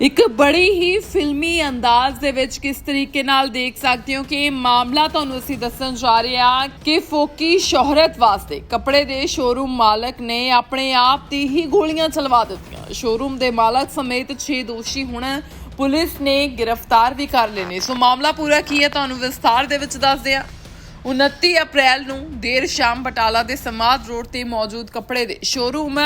ਇੱਕ ਬੜੀ ਹੀ ਫਿਲਮੀ ਅੰਦਾਜ਼ ਦੇ ਵਿੱਚ ਕਿਸ ਤਰੀਕੇ ਨਾਲ ਦੇਖ ਸਕਦੇ ਹੋ ਕਿ ਮਾਮਲਾ ਤੁਹਾਨੂੰ ਅਸੀਂ ਦੱਸਣ ਜਾ ਰਹੇ ਹਾਂ ਕਿ ਫੋਕੀ ਸ਼ੋਹਰਤ ਵਾਸਤੇ ਕੱਪੜੇ ਦੇ ਸ਼ੋਰੂਮ ਮਾਲਕ ਨੇ ਆਪਣੇ ਆਪ ਤੇ ਹੀ ਗੋਲੀਆਂ ਚਲਵਾ ਦਿੱਤੀਆਂ। ਸ਼ੋਰੂਮ ਦੇ ਮਾਲਕ ਸਮੇਤ 6 ਦੋਸ਼ੀ ਹੁਣ ਪੁਲਿਸ ਨੇ ਗ੍ਰਿਫਤਾਰ ਵੀ ਕਰ ਲਏ ਨੇ। ਸੋ ਮਾਮਲਾ ਪੂਰਾ ਕੀ ਹੈ ਤੁਹਾਨੂੰ ਵਿਸਥਾਰ ਦੇ ਵਿੱਚ ਦੱਸਦੇ ਹਾਂ। 29 ਅਪ੍ਰੈਲ ਨੂੰ ਦੇਰ ਸ਼ਾਮ ਬਟਾਲਾ ਦੇ ਸਮਾਦ ਰੋਡ ਤੇ ਮੌਜੂਦ ਕੱਪੜੇ ਦੇ ਸ਼ੋਰੂਮ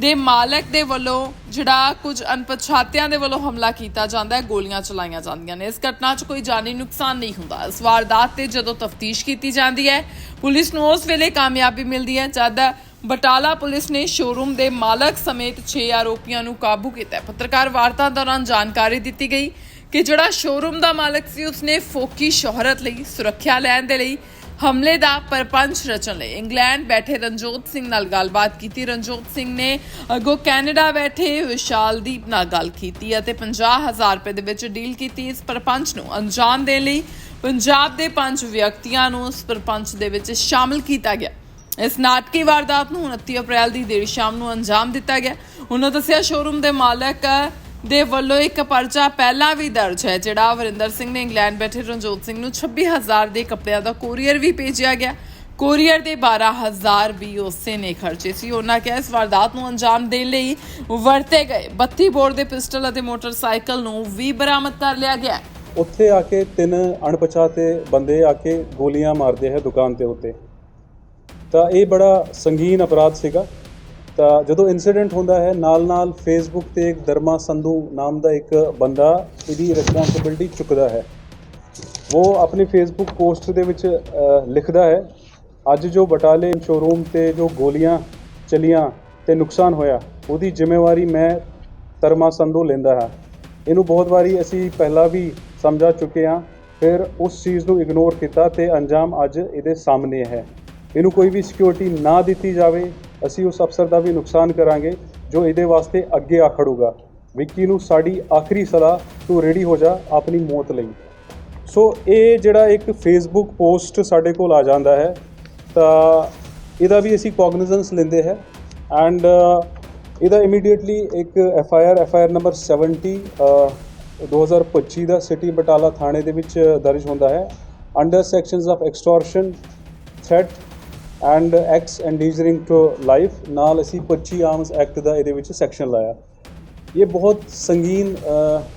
ਦੇ ਮਾਲਕ ਦੇ ਵੱਲੋਂ ਜਿਹੜਾ ਕੁਝ ਅਣਪਛਾਤਿਆਂ ਦੇ ਵੱਲੋਂ ਹਮਲਾ ਕੀਤਾ ਜਾਂਦਾ ਹੈ, ਗੋਲੀਆਂ ਚਲਾਈਆਂ ਜਾਂਦੀਆਂ ਨੇ। ਇਸ ਘਟਨਾ 'ਚ ਕੋਈ ਜਾਨੀ ਨੁਕਸਾਨ ਨਹੀਂ ਹੁੰਦਾ। ਇਸ ਵਾਰਦਾਤ ਤੇ ਜਦੋਂ ਤਫਤੀਸ਼ ਕੀਤੀ ਜਾਂਦੀ ਹੈ, ਪੁਲਿਸ ਨੂੰ ਉਸ ਵੇਲੇ ਕਾਮਯਾਬੀ ਮਿਲਦੀ ਹੈ, ਜਦ ਬਟਾਲਾ ਪੁਲਿਸ ਨੇ ਸ਼ੋਰੂਮ ਦੇ ਮਾਲਕ ਸਮੇਤ 6 ਆਰੋਪੀਆਂ ਨੂੰ ਕਾਬੂ ਕੀਤਾ। ਪੱਤਰਕਾਰ ਵਾਰਤਾ ਦੌਰਾਨ ਜਾਣਕਾਰੀ ਦਿੱਤੀ ਗਈ ਕਿ ਜਿਹੜਾ ਸ਼ੋਰੂਮ ਦਾ ਮਾਲਕ ਸੀ, ਉਸਨੇ ਫੋਕੀ ਸ਼ੋਹਰਤ ਲਈ, ਸੁਰੱਖਿਆ ਲੈਣ ਦੇ ਲਈ ਹਮਲੇ ਦਾ ਪਰਪੰਚ ਰਚਣ ਲਈ ਇੰਗਲੈਂਡ ਬੈਠੇ ਰਣਜੋਤ ਸਿੰਘ ਨਾਲ ਗੱਲਬਾਤ ਕੀਤੀ। ਰਣਜੋਤ ਸਿੰਘ ਨੇ, ਅੱਗੋਂ ਕੈਨੇਡਾ ਬੈਠੇ ਵਿਸ਼ਾਲਦੀਪ ਨਾਲ ਗੱਲ ਕੀਤੀ ਅਤੇ 50000 ਰੁਪਏ ਦੇ ਵਿੱਚ ਡੀਲ ਕੀਤੀ ਇਸ ਪਰਪੰਚ ਨੂੰ ਅੰਜਾਮ ਦੇਣ ਲਈ। ਪੰਜਾਬ ਦੇ ਪੰਜ ਵਿਅਕਤੀਆਂ ਨੂੰ ਇਸ ਪਰਪੰਚ ਦੇ ਵਿੱਚ ਸ਼ਾਮਲ ਕੀਤਾ ਗਿਆ। ਇਸ ਨਾਟਕੀ ਵਾਰਦਾਤ ਨੂੰ 29 ਅਪ੍ਰੈਲ ਦੀ ਦੇਰ ਸ਼ਾਮ ਨੂੰ ਅੰਜਾਮ ਦਿੱਤਾ ਗਿਆ। ਉਹਨਾਂ ਦੱਸਿਆ, ਸ਼ੋਰੂਮ ਦੇ ਮਾਲਕ ਦੇ ਵੱਲੋਂ ਇੱਕ ਪਰਚਾ ਪਹਿਲਾਂ ਵੀ ਦਰਜ ਹੈ, ਜਿਹੜਾ ਵਰਿੰਦਰ ਸਿੰਘ ਨੇ ਇੰਗਲੈਂਡ ਬੈਠੇ ਰਣਜੋਤ ਸਿੰਘ ਨੂੰ 26000 ਦੇ ਕੱਪੜਿਆਂ ਦਾ ਕੋਰੀਅਰ ਵੀ ਭੇਜਿਆ ਗਿਆ। ਕੋਰੀਅਰ ਦੇ 12000 ਵੀ ਉਸੇ ਨੇ ਖਰਚੇ ਸੀ। ਉਹਨਾਂ ਕਿਹਾ ਇਸ ਵਾਰਦਾਤ ਨੂੰ ਅੰਜਾਮ ਦੇਣ ਲਈ ਵਰਤੇ ਗਏ। 32 ਬੋਰ ਦੇ ਪਿਸਟਲ ਅਤੇ ਮੋਟਰਸਾਈਕਲ ਨੂੰ ਵੀ ਬਰਾਮਦ ਕਰ ਲਿਆ ਗਿਆ ਉੱਥੇ ਆ ਕੇ ਤਿੰਨ ਅਣਪਛਾਤੇ ਬੰਦੇ ਆ ਕੇ ਗੋਲੀਆਂ ਮਾਰਦੇ ਹੈ ਦੁਕਾਨ ਦੇ ਉੱਤੇ। ਤਾਂ ਇਹ ਬੜਾ ਸੰਗੀਨ ਅਪਰਾਧ ਸੀਗਾ। ਤਾਂ ਜਦੋਂ ਇਨਸੀਡੈਂਟ ਹੁੰਦਾ ਹੈ, ਨਾਲ-ਨਾਲ ਫੇਸਬੁੱਕ ਤੇ ਇੱਕ ਦਰਮਾ ਸੰਧੂ ਨਾਮ ਦਾ ਇੱਕ ਬੰਦਾ ਇਹਦੀ ਰਿਸਪੌਂਸਿਬਿਲਟੀ ਚੁੱਕਦਾ ਹੈ। ਉਹ ਆਪਣੀ ਫੇਸਬੁੱਕ ਪੋਸਟ ਦੇ ਵਿੱਚ ਲਿਖਦਾ ਹੈ, ਅੱਜ ਜੋ ਬਟਾਲੇ ਸ਼ੋਰੂਮ ਤੇ ਜੋ ਗੋਲੀਆਂ ਚਲੀਆਂ ਤੇ ਨੁਕਸਾਨ ਹੋਇਆ, ਉਹਦੀ ਜ਼ਿੰਮੇਵਾਰੀ ਮੈਂ ਤਰਮਾ ਸੰਧੂ ਲੈਂਦਾ ਹਾਂ। ਇਹਨੂੰ ਬਹੁਤ ਵਾਰੀ ਅਸੀਂ ਪਹਿਲਾਂ ਵੀ ਸਮਝਾ ਚੁੱਕੇ ਹਾਂ, ਫਿਰ ਉਸ ਚੀਜ਼ ਨੂੰ ਇਗਨੋਰ ਕੀਤਾ ਤੇ ਅੰਜਾਮ ਅੱਜ ਇਹਦੇ ਸਾਹਮਣੇ ਹੈ। ਇਹਨੂੰ ਕੋਈ ਵੀ ਸਿਕਿਉਰਿਟੀ ਨਾ ਦਿੱਤੀ ਜਾਵੇ ਅਸੀਂ ਉਸ ਅਫਸਰ ਦਾ ਵੀ ਨੁਕਸਾਨ ਕਰਾਂਗੇ ਜੋ ਇਹਦੇ ਵਾਸਤੇ ਅੱਗੇ ਆ ਖੜੂਗਾ। ਵਿੱਕੀ ਨੂੰ ਸਾਡੀ ਆਖਰੀ ਸਲਾਹ ਤੂੰ ਰੈਡੀ ਹੋ ਜਾ ਆਪਣੀ ਮੌਤ ਲਈ। ਸੋ ਇਹ ਜਿਹੜਾ ਇੱਕ ਫੇਸਬੁੱਕ ਪੋਸਟ ਸਾਡੇ ਕੋਲ ਆ ਜਾਂਦਾ ਹੈ ਤਾਂ ਇਹਦਾ ਵੀ ਅਸੀਂ ਕੋਗਨੀਜ਼ੈਂਸ ਲੈਂਦੇ ਹੈ ਐਂਡ ਇਹਦਾ ਇਮੀਡੀਏਟਲੀ ਇੱਕ F I R F I R number 70 uh, 2025 ਦਾ ਸਿਟੀ ਬਟਾਲਾ ਥਾਣੇ ਦੇ ਵਿੱਚ ਦਰਜ ਹੁੰਦਾ ਹੈ। Under sections of extortion threat and ex endangering to life ਨਾਲ ਅਸੀਂ 25 ਆਰਮਸ ਐਕਟ ਦਾ ਇਹਦੇ ਵਿੱਚ ਸੈਕਸ਼ਨ ਲਾਇਆ। ਇਹ ਬਹੁਤ ਸੰਗੀਨ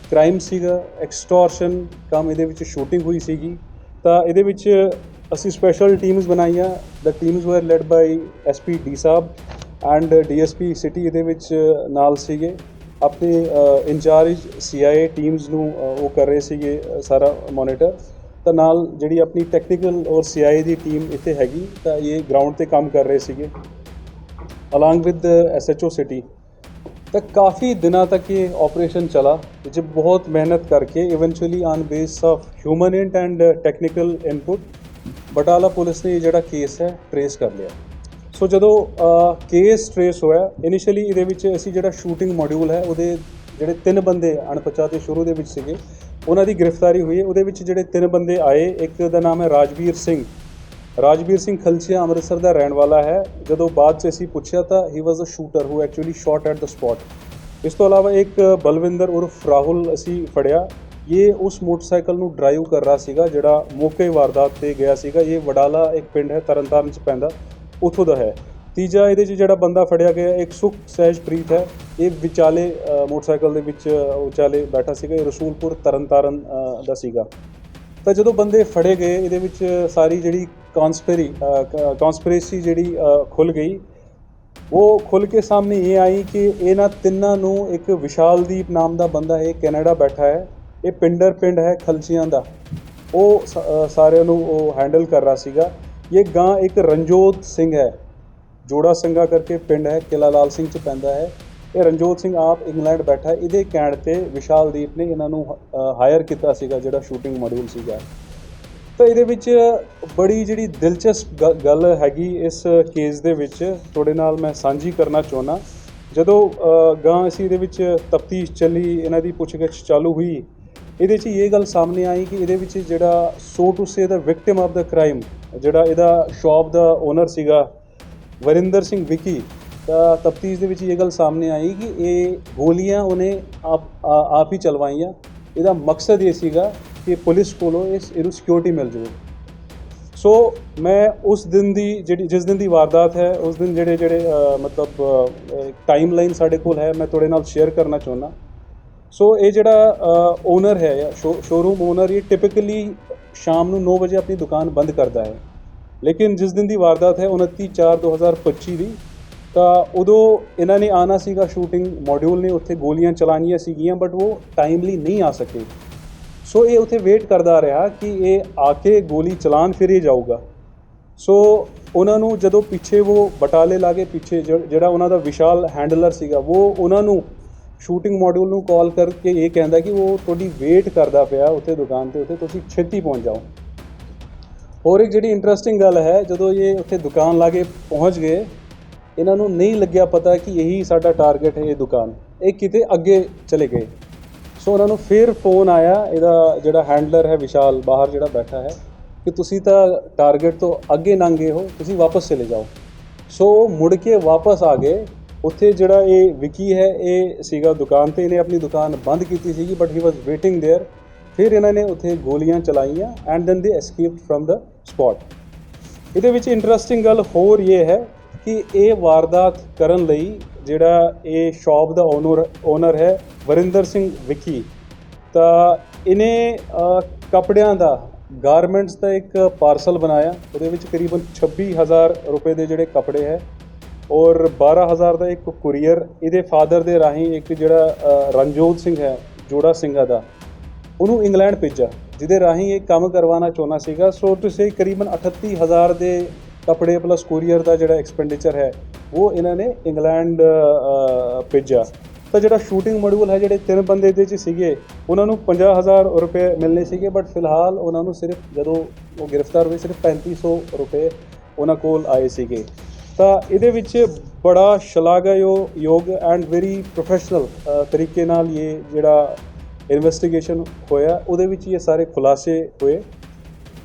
ਕ੍ਰਾਈਮ ਸੀਗਾ ਐਕਸਟੋਰਸ਼ਨ ਕੰਮ ਇਹਦੇ ਵਿੱਚ ਸ਼ੂਟਿੰਗ ਹੋਈ ਸੀਗੀ। ਤਾਂ ਇਹਦੇ ਵਿੱਚ ਅਸੀਂ ਸਪੈਸ਼ਲ ਟੀਮਸ ਬਣਾਈਆਂ। The teams were led by SP D Sahib and DSP city ਇਹਦੇ ਵਿੱਚ ਨਾਲ ਸੀਗੇ। ਆਪਣੇ ਇੰਚਾਰਜ ਸੀਆਈਏ ਟੀਮਸ ਨੂੰ ਉਹ ਕਰ ਰਹੇ ਸੀਗੇ ਸਾਰਾ ਮੋਨੀਟਰ ਤਾਂ ਨਾਲ ਜਿਹੜੀ ਆਪਣੀ ਟੈਕਨੀਕਲ ਔਰ ਸੀਆਈਏ ਦੀ ਟੀਮ ਇੱਥੇ ਹੈਗੀ, ਤਾਂ ਇਹ ਗਰਾਊਂਡ ਤੇ ਕੰਮ ਕਰ ਰਹੇ ਸੀਗੇ। ਅਲੋਂਗ ਵਿਦ ਐਸਐਚਓ ਸਿਟੀ ਤਾਂ ਕਾਫੀ ਦਿਨਾਂ ਤੱਕ ਇਹ ਆਪਰੇਸ਼ਨ ਚਲਾ ਜਿ ਬਹੁਤ ਮਿਹਨਤ ਕਰਕੇ eventually on base of human int and technical input Batala police ਨੇ ਇਹ ਜਿਹੜਾ ਕੇਸ ਹੈ ਟਰੇਸ ਕਰ ਲਿਆ। ਸੋ ਜਦੋਂ ਕੇਸ ਟਰੇਸ ਹੋਇਆ ਇਨੀਸ਼ੀਅਲੀ ਇਹਦੇ ਵਿੱਚ ਅਸੀਂ ਜਿਹੜਾ ਸ਼ੂਟਿੰਗ ਮੋਡਿਊਲ ਹੈ, ਉਹਦੇ ਜਿਹੜੇ ਤਿੰਨ ਬੰਦੇ ਅਣਪਛਾਤੇ ਸ਼ੁਰੂ ਦੇ ਵਿੱਚ ਸੀਗੇ ਉਹਨਾਂ ਦੀ ਗ੍ਰਿਫਤਾਰੀ ਹੋਈ ਹੈ। ਉਹਦੇ ਵਿੱਚ ਜਿਹੜੇ ਤਿੰਨ ਬੰਦੇ ਆਏ, ਇੱਕ ਦਾ ਨਾਮ ਹੈ ਰਾਜਵੀਰ ਸਿੰਘ। ਰਾਜਵੀਰ ਸਿੰਘ ਖਲਚੀਆ ਅੰਮ੍ਰਿਤਸਰ ਦਾ ਰਹਿਣ ਵਾਲਾ ਹੈ। ਜਦੋਂ ਬਾਅਦ 'ਚ ਅਸੀਂ ਪੁੱਛਿਆ ਤਾਂ he was a shooter who actually shot at the spot ਇਸ ਤੋਂ ਇਲਾਵਾ ਇੱਕ ਬਲਵਿੰਦਰ ਉਰਫ ਰਾਹੁਲ ਅਸੀਂ ਫੜਿਆ। ਇਹ ਉਸ ਮੋਟਰਸਾਈਕਲ ਨੂੰ ਡਰਾਈਵ ਕਰ ਰਿਹਾ ਸੀਗਾ, ਜਿਹੜਾ ਮੌਕੇ ਵਾਰਦਾਤ ਤੇ ਗਿਆ ਸੀਗਾ। ਇਹ ਵਡਾਲਾ ਇੱਕ ਪਿੰਡ ਹੈ, ਤਰਨਤਾਰਨ 'ਚ ਪੈਂਦਾ, ਉੱਥੋਂ ਦਾ ਹੈ। ਤੀਜਾ ਇਹਦੇ 'ਚ ਜਿਹੜਾ ਬੰਦਾ ਫੜਿਆ ਗਿਆ, ਇੱਕ ਸੁਖ ਸਹਿਜਪ੍ਰੀਤ ਹੈ। ਇਹ ਵਿਚਾਲੇ ਮੋਟਰਸਾਈਕਲ ਦੇ ਵਿੱਚ ਵਿਚਾਲੇ ਬੈਠਾ ਸੀਗਾ ਇਹ ਰਸੂਲਪੁਰ ਤਰਨਤਾਰਨ ਅ, ਦਾ ਸੀਗਾ। ਤਾਂ ਜਦੋਂ ਬੰਦੇ ਫੜੇ ਗਏ ਇਹਦੇ ਵਿੱਚ ਸਾਰੀ ਜਿਹੜੀ ਕਨਸਪੀਰੀ ਕਨਸਪੀਰੇਸੀ ਜਿਹੜੀ ਅ, ਖੁੱਲ ਗਈ। ਉਹ ਖੁੱਲ ਕੇ ਸਾਹਮਣੇ ਇਹ ਆਈ ਕਿ ਇਹਨਾਂ ਤਿੰਨਾਂ ਨੂੰ ਇੱਕ ਵਿਸ਼ਾਲਦੀਪ ਨਾਮ ਦਾ ਬੰਦਾ ਹੈ ਕੈਨੇਡਾ ਬੈਠਾ ਹੈ। ਇਹ ਪਿੰਡਰ ਪਿੰਡ ਹੈ ਖਲਚੀਆਂ ਦਾ। ਉਹ ਸ- ਸਾਰਿਆਂ ਨੂੰ ਉਹ ਹੈਂਡਲ ਕਰ ਰਿਹਾ ਸੀਗਾ। ਇਹ ਗਾਂ ਇੱਕ ਰਣਜੋਤ ਸਿੰਘ ਹੈ। ਜੋੜਾ ਸਿੰਘਾ ਕਰਕੇ ਪਿੰਡ ਹੈ ਕਿਲਾ ਲਾਲ ਸਿੰਘ ਚ ਪੈਂਦਾ ਹੈ। ਇਹ ਰਣਜੋਤ ਸਿੰਘ ਆਪ ਇੰਗਲੈਂਡ ਬੈਠਾ ਇਹਦੇ ਕਹਿਣ ਤੇ ਵਿਸ਼ਾਲਦੀਪ ਨੇ ਇਹਨਾਂ ਨੂੰ ਹਾਇਰ ਕੀਤਾ ਸੀਗਾ, ਜਿਹੜਾ ਸ਼ੂਟਿੰਗ ਮੋਡਿਊਲ ਸੀਗਾ। ਤਾਂ ਇਹਦੇ ਵਿੱਚ ਬੜੀ ਜਿਹੜੀ ਦਿਲਚਸਪ ਗ- ਗੱਲ ਹੈਗੀ ਇਸ ਕੇਸ ਦੇ ਵਿੱਚ। ਤੁਹਾਡੇ ਨਾਲ ਮੈਂ ਸਾਂਝੀ ਕਰਨਾ ਚਾਹੁੰਦਾ। ਜਦੋਂ ਗਾਂ ਅਸੀਂ ਇਹਦੇ ਵਿੱਚ ਤਫਤੀਸ਼ ਚੱਲੀ, ਇਹਨਾਂ ਦੀ ਪੁੱਛਗਿੱਛ ਚਾਲੂ ਹੋਈ, ਇਹਦੇ 'ਚ ਇਹ ਗੱਲ ਸਾਹਮਣੇ ਆਈ ਕਿ ਇਹਦੇ ਵਿੱਚ ਜਿਹੜਾ so to say the victim of the crime ਜਿਹੜਾ ਇਹਦਾ ਸ਼ਾਪ ਦਾ ਓਨਰ ਸੀਗਾ, ਵਰਿੰਦਰ ਸਿੰਘ ਵਿਕੀ ਤਾਂ ਤਫਤੀਸ਼ ਦੇ ਵਿੱਚ ਇਹ ਗੱਲ ਸਾਹਮਣੇ ਆਈ ਕਿ ਇਹ ਗੋਲੀਆਂ ਉਹਨੇ ਆਪ ਆ- ਆਪ ਹੀ ਚਲਵਾਈਆਂ। ਇਹਦਾ ਮਕਸਦ ਇਹ ਸੀਗਾ ਕਿ ਪੁਲਿਸ ਕੋਲੋਂ ਇਸ ਇਹਨੂੰ ਸਿਕਿਉਰਿਟੀ ਮਿਲ ਜਾਵੇ। ਸੋ ਮੈਂ ਉਸ ਦਿਨ ਦੀ ਜਿਹੜੀ ਜਿਸ ਦਿਨ ਦੀ ਵਾਰਦਾਤ ਹੈ ਉਸ ਦਿਨ ਜਿਹੜੇ ਜਿਹੜੇ ਅ, ਮਤਲਬ ਟਾਈਮਲਾਈਨ ਸਾਡੇ ਕੋਲ ਹੈ ਮੈਂ ਤੁਹਾਡੇ ਨਾਲ ਸ਼ੇਅਰ ਕਰਨਾ ਚਾਹੁੰਦਾ। ਸੋ ਇਹ ਜਿਹੜਾ ਓਨਰ ਹੈ ਜਾਂ ਸ਼ੋਰੂਮ ਓਨਰ ਇਹ ਟਿਪੀਕਲੀ ਸ਼ਾਮ ਨੂੰ 9 ਵਜੇ ਆਪਣੀ ਦੁਕਾਨ ਬੰਦ ਕਰਦਾ ਹੈ। ਲੇਕਿਨ ਜਿਸ ਦਿਨ ਦੀ ਵਾਰਦਾਤ ਹੈ 29/4/2025 ਦੀ ਤਾਂ ਉਦੋਂ ਇਹਨਾਂ ਨੇ ਆਣਾ ਸੀਗਾ ਸ਼ੂਟਿੰਗ ਮੋਡਿਊਲ ਨੇ ਉੱਥੇ ਗੋਲੀਆਂ ਚਲਾਉਣੀਆਂ ਸੀਗੀਆਂ ਬਟ ਉਹ ਟਾਈਮਲੀ ਨਹੀਂ ਆ ਸਕੇ। ਸੋ ਇਹ ਉੱਥੇ ਵੇਟ ਕਰਦਾ ਰਿਹਾ ਕਿ ਇਹ ਆ ਕੇ ਗੋਲੀ ਚਲਾਣ ਫਿਰ ਹੀ ਜਾਊਗਾ। ਸੋ ਉਹਨਾਂ ਨੂੰ ਜਦੋਂ ਪਿੱਛੇ ਉਹ ਬਟਾਲੇ ਲਾਗੇ ਪਿੱਛੇ ਜਿਹ- ਜਿਹੜਾ ਉਹਨਾਂ ਦਾ ਵਿਸ਼ਾਲ ਹੈਂਡਲਰ ਸੀਗਾ, ਉਹ ਉਹਨਾਂ ਨੂੰ ਸ਼ੂਟਿੰਗ ਮੋਡਿਊਲ ਨੂੰ ਕਾਲ ਕਰਕੇ ਇਹ ਕਹਿੰਦਾ ਕਿ ਉਹ ਤੁਹਾਡੀ ਵੇਟ ਕਰਦਾ ਪਿਆ ਉੱਥੇ ਦੁਕਾਨ ਤੇ, ਉੱਥੇ ਤੁਸੀਂ ਛੇਤੀ ਪਹੁੰਚ ਜਾਓ। ਹੋਰ ਇੱਕ ਜਿਹੜੀ ਇੰਟਰਸਟਿੰਗ ਗੱਲ ਹੈ, ਜਦੋਂ ਇਹ ਉੱਥੇ ਦੁਕਾਨ ਲਾਗੇ ਪਹੁੰਚ ਗਏ ਇਹਨਾਂ ਨੂੰ ਨਹੀਂ ਲੱਗਿਆ ਪਤਾ ਕਿ ਇਹੀ ਸਾਡਾ ਟਾਰਗੇਟ ਹੈ ਇਹ ਦੁਕਾਨ ਇਹ ਕਿਤੇ ਅੱਗੇ ਚਲੇ ਗਏ ਸੋ ਉਹਨਾਂ ਨੂੰ ਫਿਰ ਫੋਨ ਆਇਆ ਇਹਦਾ ਜਿਹੜਾ ਹੈਂਡਲਰ ਹੈ ਵਿਸ਼ਾਲ ਬਾਹਰ ਜਿਹੜਾ ਬੈਠਾ ਹੈ ਕਿ ਤੁਸੀਂ ਤਾਂ ਟਾਰਗੇਟ ਤੋਂ ਅੱਗੇ ਲੰਘ ਗਏ ਹੋ ਤੁਸੀਂ ਵਾਪਸ ਚਲੇ ਜਾਓ ਸੋ ਉਹ ਮੁੜ ਕੇ ਵਾਪਸ ਆ ਗਏ ਉੱਥੇ ਜਿਹੜਾ ਇਹ ਵਿਕੀ ਹੈ ਇਹ ਸੀਗਾ ਦੁਕਾਨ ਤੇ ਇਹਨੇ ਆਪਣੀ ਦੁਕਾਨ ਬੰਦ ਕੀਤੀ ਸੀਗੀ but he was waiting there ਫਿਰ ਇਹਨਾਂ ਨੇ ਉੱਥੇ ਗੋਲੀਆਂ ਚਲਾਈਆਂ ਐਂਡ ਦੈਨ ਦੇ ਐਸਕੇਪਡ ਫਰਮ ਦਾ ਸਪੌਟ ਇਹਦੇ ਵਿੱਚ ਇੰਟਰਸਟਿੰਗ ਗੱਲ ਹੋਰ ਇਹ ਹੈ ਕਿ ਇਹ ਵਾਰਦਾਤ ਕਰਨ ਲਈ ਜਿਹੜਾ ਇਹ ਸ਼ਾਪ ਦਾ ਓਨਰ ਓਨਰ ਹੈ ਵਰਿੰਦਰ ਸਿੰਘ ਵਿਕੀ। ਤਾਂ ਇਹਨੇ ਅ, ਕੱਪੜਿਆਂ ਦਾ ਗਾਰਮੈਂਟਸ ਦਾ ਇੱਕ ਪਾਰਸਲ ਬਣਾਇਆ। ਉਹਦੇ ਵਿੱਚ ਕਰੀਬਨ 26000 ਰੁਪਏ ਦੇ ਜਿਹੜੇ ਕੱਪੜੇ ਹੈ ਔਰ 12000 ਦਾ ਇੱਕ ਕੁਰੀਅਰ ਇਹਦੇ ਫਾਦਰ ਦੇ ਰਾਹੀਂ ਇੱਕ ਜਿਹੜਾ ਰਣਜੋਤ ਸਿੰਘ ਹੈ ਜੋੜਾ ਸਿੰਘਾ ਦਾ ਉਹਨੂੰ ਇੰਗਲੈਂਡ ਭੇਜਿਆ ਜਿਹਦੇ ਰਾਹੀਂ ਇਹ ਕੰਮ ਕਰਵਾਉਣਾ ਚਾਹੁੰਦਾ ਸੀਗਾ। ਸੋ ਤੁਸੀਂ ਕਰੀਬਨ 38000 ਦੇ ਕੱਪੜੇ ਪਲੱਸ ਕੋਰੀਅਰ ਦਾ ਜਿਹੜਾ ਐਕਸਪੈਂਡੀਚਰ ਹੈ, ਉਹ ਇਹਨਾਂ ਨੇ ਇੰਗਲੈਂਡ ਭੇਜਿਆ। ਤਾਂ ਜਿਹੜਾ ਸ਼ੂਟਿੰਗ ਮੋਡਿਊਲ ਹੈ, ਜਿਹੜੇ ਤਿੰਨ ਬੰਦੇ ਦੇ 'ਚ ਸੀਗੇ, ਉਹਨਾਂ ਨੂੰ 50000 ਰੁਪਏ ਮਿਲਨੇ ਸੀਗੇ ਬਟ ਫਿਲਹਾਲ ਉਹਨਾਂ ਨੂੰ ਸਿਰਫ ਜਦੋਂ ਉਹ ਗ੍ਰਿਫਤਾਰ ਹੋਏ, ਸਿਰਫ 3500 ਰੁਪਏ ਉਹਨਾਂ ਕੋਲ ਆਏ ਸੀਗੇ। ਤਾਂ ਇਹਦੇ ਵਿੱਚ ਬੜਾ ਸ਼ਲਾਘਾਯੋਗ ਯੋਗ ਐਂਡ ਵੈਰੀ ਪ੍ਰੋਫੈਸ਼ਨਲ ਤਰੀਕੇ ਨਾਲ ਇਹ ਜਿਹੜਾ ਇਨਵੈਸਟੀਗੇਸ਼ਨ ਹੋਇਆ, ਉਹਦੇ ਵਿੱਚ ਇਹ ਸਾਰੇ ਖੁਲਾਸੇ ਹੋਏ।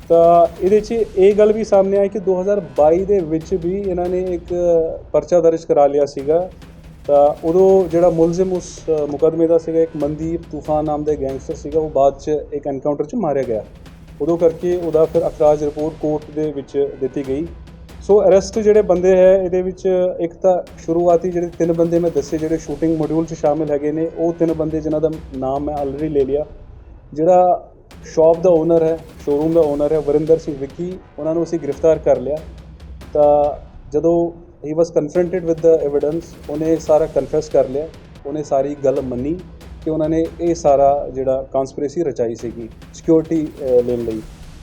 ਤਾਂ ਇਹਦੇ 'ਚ ਇਹ ਗੱਲ ਵੀ ਸਾਹਮਣੇ ਆਈ ਕਿ 2022 ਦੇ ਵਿੱਚ ਵੀ ਇਹਨਾਂ ਨੇ ਇੱਕ ਪਰਚਾ ਦਰਜ ਕਰਾ ਲਿਆ ਸੀਗਾ। ਤਾਂ ਉਦੋਂ ਜਿਹੜਾ ਮੁਲਜ਼ਮ ਉਸ ਅ, ਮੁਕੱਦਮੇ ਦਾ ਸੀਗਾ ਇੱਕ ਮਨਦੀਪ ਤੂਫਾਨ ਨਾਮ ਦਾ ਗੈਂਗਸਟਰ ਸੀਗਾ ਉਹ ਬਾਅਦ 'ਚ ਇੱਕ ਐਨਕਾਊਂਟਰ 'ਚ ਮਾਰਿਆ ਗਿਆ। ਉਦੋਂ ਕਰਕੇ ਉਹਦਾ ਫਿਰ ਅਖਰਾਜ ਰਿਪੋਰਟ ਕੋਰਟ ਦੇ ਵਿੱਚ ਦਿੱਤੀ ਗਈ। ਸੋ ਅਰੈਸਟ ਜਿਹੜੇ ਬੰਦੇ ਹੈ ਇਹਦੇ ਵਿੱਚ ਇੱਕ ਤਾਂ ਸ਼ੁਰੂਆਤੀ ਜਿਹੜੇ ਤਿੰਨ ਬੰਦੇ ਮੈਂ ਦੱਸੇ ਜਿਹੜੇ ਸ਼ੂਟਿੰਗ ਮੋਡਿਊਲ 'ਚ ਸ਼ਾਮਿਲ ਹੈਗੇ ਨੇ ਉਹ ਤਿੰਨ ਬੰਦੇ ਜਿਨ੍ਹਾਂ ਦਾ ਨਾਮ ਮੈਂ ਆਲਰੇਡੀ ਲੈ ਲਿਆ। ਜਿਹੜਾ ਸ਼ਾਪ ਦਾ ਓਨਰ ਹੈ ਸ਼ੋਰੂਮ ਦਾ ਓਨਰ ਹੈ, ਵਰਿੰਦਰ ਸਿੰਘ ਵਿੱਕੀ, ਉਹਨਾਂ ਨੂੰ ਅਸੀਂ ਗ੍ਰਿਫਤਾਰ ਕਰ ਲਿਆ। ਤਾਂ ਜਦੋਂ ਹੀ ਵਾਸ ਕਨਫਰੰਟਡ ਵਿਦ ਦ ਐਵੀਡੈਂਸ ਉਹਨੇ ਸਾਰਾ ਕਨਫੈਸ ਕਰ ਲਿਆ। ਉਹਨੇ ਸਾਰੀ ਗੱਲ ਮੰਨੀ ਕਿ ਉਹਨਾਂ ਨੇ ਇਹ ਸਾਰਾ ਜਿਹੜਾ ਕਨਸਪੀਰੇਸੀ ਰਚਾਈ ਸੀਗੀ ਸਿਕਿਉਰਿਟੀ ਲੈਣ ਲਈ।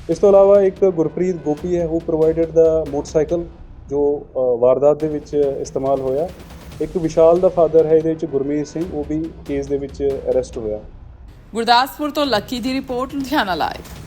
ਇਸ ਤੋਂ ਇਲਾਵਾ ਇੱਕ ਗੁਰਪ੍ਰੀਤ ਗੋਪੀ ਹੈ ਉਹ ਪ੍ਰੋਵਾਈਡਡ ਦਾ ਮੋਟਰਸਾਈਕਲ ਜੋ ਵਾਰਦਾਤ ਦੇ ਵਿੱਚ ਇਸਤੇਮਾਲ ਹੋਇਆ। ਇੱਕ ਵਿਸ਼ਾਲ ਦਾ ਫਾਦਰ ਹੈ, ਇਹਦੇ ਵਿੱਚ ਗੁਰਮੀਤ ਸਿੰਘ, ਉਹ ਵੀ ਕੇਸ ਦੇ ਵਿੱਚ ਅਰੈਸਟ ਹੋਇਆ। ਗੁਰਦਾਸਪੁਰ ਤੋਂ ਲੱਕੀ ਦੀ ਰਿਪੋਰਟ, ਲੁਧਿਆਣਾ ਲਾਈਵ